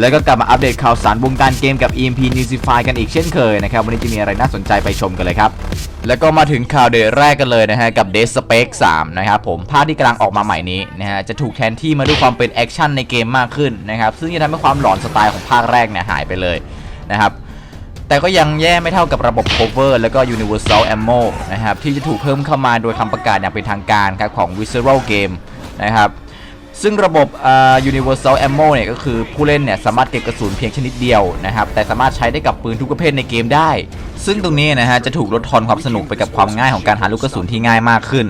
แล้วก็กลับมาอัปเดตข่าวสารวงการเกมกับ EMP Newsify กันอีกเช่นเคยนะครับ วันนี้จะมีอะไรน่าสนใจไปชมกันเลยครับ แล้วก็มาถึงข่าวเดตแรกกันเลยนะฮะ กับ Dead Space 3 นะครับผมภาคที่กำลังออกมาใหม่นี้นะฮะ จะถูกแทนที่มาด้วยความเป็นแอคชั่นในเกมมากขึ้นนะครับ ซึ่งจะทำให้ความหลอนสไตล์ของภาคแรกเนี่ยหายไปเลยนะครับแต่ก็ยังแย่ไม่เท่ากับระบบ cover แล้วก็ universal ammo นะครับที่จะถูกเพิ่มเข้ามาโดยคำประกาศอย่างเป็นทางการครับของ Visceral Game นะครับ ซึ่งระบบ universal ammo เนี่ยก็คือผู้เล่นเนี่ยสามารถเก็บกระสุนเพียงชนิดเดียวนะครับ แต่สามารถใช้ได้กับปืนทุกประเภทในเกมได้ ซึ่งตรงนี้นะฮะจะถูกลดทอนความสนุกไปกับความง่ายของการหาลูกกระสุนที่ง่ายมากขึ้น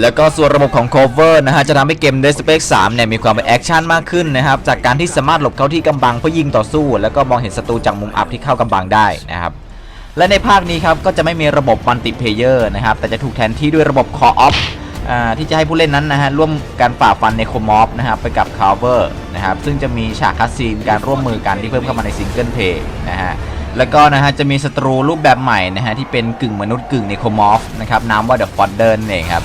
แล้วก็ส่วนระบบของ cover นะฮะจะทำให้เกม Dead Space 3เนี่ยมีความเป็นแอคชั่นมากขึ้นนะครับจากการที่สามารถหลบเข้าที่กำบังเพื่อยิงต่อสู้ แล้วก็มองเห็นศัตรูจากมุมอับที่เข้ากำบังได้นะครับและในภาคนี้ครับก็จะไม่มีระบบมัลติเพเยอร์นะครับแต่จะถูกแทนที่ด้วยระบบ Core Op อ่า ที่จะให้ผู้เล่นนั้นนะฮะร่วมการฝ่าฟันในโคมอฟนะครับไปกับคาเวอร์นะครับซึ่งจะมีฉากคัสซีนการร่วมมือกันที่เพิ่มเข้ามาในซิงเกิลเพลย์นะฮะแล้วก็นะฮะจะมีศัตรูรูปแบบใหม่นะฮะที่เป็นกึ่งมนุษย์กึ่งในโคมอฟนะครับนามว่า The Fodder นั่นเองครับ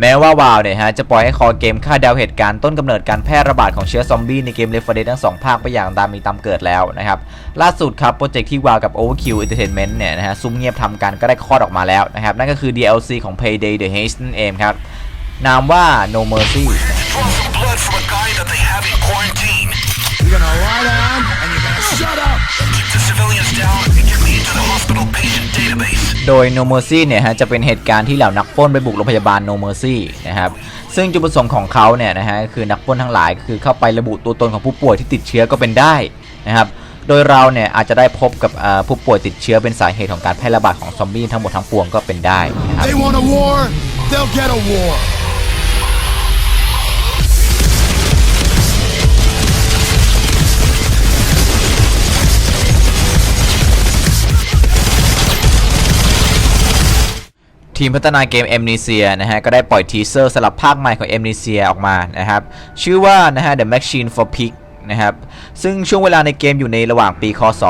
แม้ว่าวาวเนี่ยฮะจะปล่อยให้คอเกมคาดเดาเหตุการณ์ต้นกำเนิดการแพร่ระบาดของเชื้อซอมบี้ในเกม Left 4 Dead ทั้งสองภาคไปอย่างตามมีตามเกิดแล้วนะครับ ล่าสุดครับโปรเจกต์ที่วาวกับ Overkill Entertainment เนี่ยนะฮะซุ้มเงียบทำกันก็ได้คลอดออกมาแล้วนะครับ นั่นก็คือ DLC ของ Payday the Haste นั่นเองครับ นามว่า No Mercy You're gonna lie down and you're gonna shut up. Keep the civilians down and get me into the hospital patient database. โดย No Mercy เนี่ยฮะจะเป็นเหตุการณ์ที่เหล่านักปล้นไปบุกโรงพยาบาล No Mercy นะครับซึ่งจุดประสงค์ของเขาเนี่ยนะฮะคือนักปล้นทั้งหลายคือเข้าไประบุตัวตนของผู้ป่วยที่ติดเชื้อก็เป็นได้นะครับโดยเราเนี่ยอาจจะได้พบกับผู้ป่วยติดเชื้อเป็นสาเหตุของการแพร่ระบาดของซอมบี้ทั้งหมดทั้งปวงก็เป็นได้นะครับ ทีมพัฒนาเกม a m n e s i a นะฮะ ก็ได้ปล่อยทีเซอร์สำหรับภาคใหม่ของ a m n e s i a ออกมานะครับ ชื่อว่านะฮะ The Machine for Pig นะครับ ซึ่งช่วงเวลาในเกมอยู่ในระหว่างปีคศ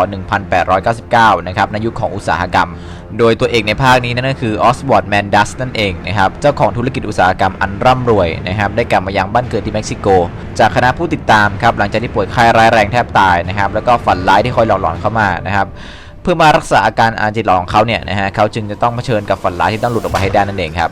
1899 นะครับในยุคของอุตสาหกรรม โดยตัวเอกในภาคนี้นั่นก็คือ Oswald Mandas นั่นเองนะครับ เจ้าของธุรกิจอุตสาหกรรมอันร่ำรวยนะครับ ได้กลับมายังบ้านเกิดที่เม็กซิโก จากคณะผู้ติดตามครับ หลังจากที่ป่วยไข้ร้ายแรงแทบตายนะครับ แล้วก็ฝันร้ายที่คอยหลอกหลอนเข้ามานะครับ พื่อมารักษาอาการอาจิตหลอนของเขาเนี่ยนะฮะเขาจึงจะต้องเผชิญกับฝันร้ายที่ต้องหลุดออกมาให้ได้นั่นเองครับ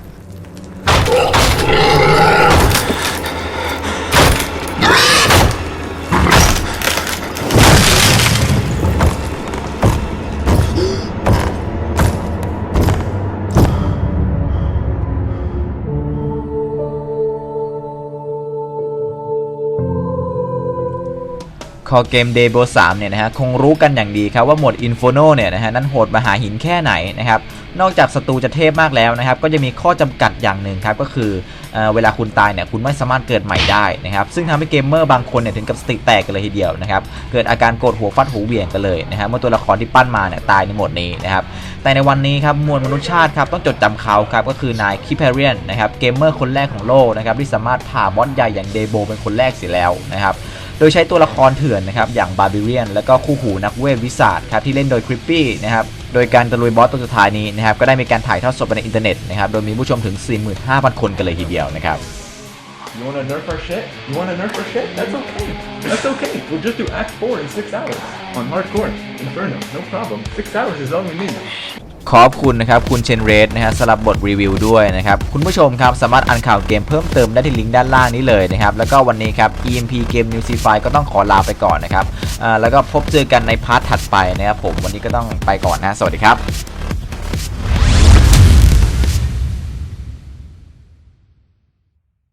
อเกมเดโบ3เนี่ยนะฮะคงรู้กันอย่างดีครับว่าหมด Inferno เนี่ยนะฮะนั้นโหดมหาหินแค่ไหนนะครับนอกจากศัตรูจะเทพมากแล้วนะครับก็จะมีข้อจำกัดอย่างหนึ่งครับก็คือเอเวลาคุณตายเนี่ยคุณไม่สามารถเกิดใหม่ได้นะครับซึ่งทำให้เกมเมอร์บางคนเนี่ยถึงกับสติแตกกันเลยทีเดียวนะครับเกิดอาการโกรธหัวฟัดหูเหวี่ยงกันเลยนะครับเมื่อตัวละครที่ปั้นมาเนี่ยตายในหมดนี้นะครับแต่ในวันนี้ครับมวลมนุษยชาติครับต้องจดจำเขาครับก็คือนายคิเพเรียนนะครับเกมเมอร์คนแรกของโลกนะครับที่สามารถผ่าบอสใหญ่อย่างเดโบเป็นคนแรกเสียแล้วนะครับ โดยใช้ตัวละครเถื่อนนะครับอย่างบาบิเรียนและก็คู่หูนักเวทวิสาดครับที่เล่นโดยคริปปี้นะครับโดยการตะลุยบอสตัวสุดท้ายนี้นะครับก็ได้มีการถ่ายทอดสดไปในอินเทอร์เน็ตนะครับโดยมีผู้ชมถึง 45,000 คนกันเลยทีเดียวนะครับ You wanna nerf our shit? You wanna nerf our shit? That's okay. That's okay. We'll just do Act 4 in 6 hours. On Hardcore. Inferno. No problem. 6 hours is all we need. ขอบคุณนะครับคุณเชนเรสนะฮะสำหรับบทรีวิวด้วยนะครับ คุณผู้ชมครับ สามารถอ่านข่าวเกมเพิ่มเติมได้ที่ลิงก์ด้านล่างนี้เลยนะครับ แล้วก็วันนี้ครับ EMP Game News c f i ก็ต้องขอลาไปก่อนนะครับแล้วก็พบเจอกันในพาร์ทถัดไปนะครับผมวันนี้ก็ต้องไปก่อนนะสวัสดีครับ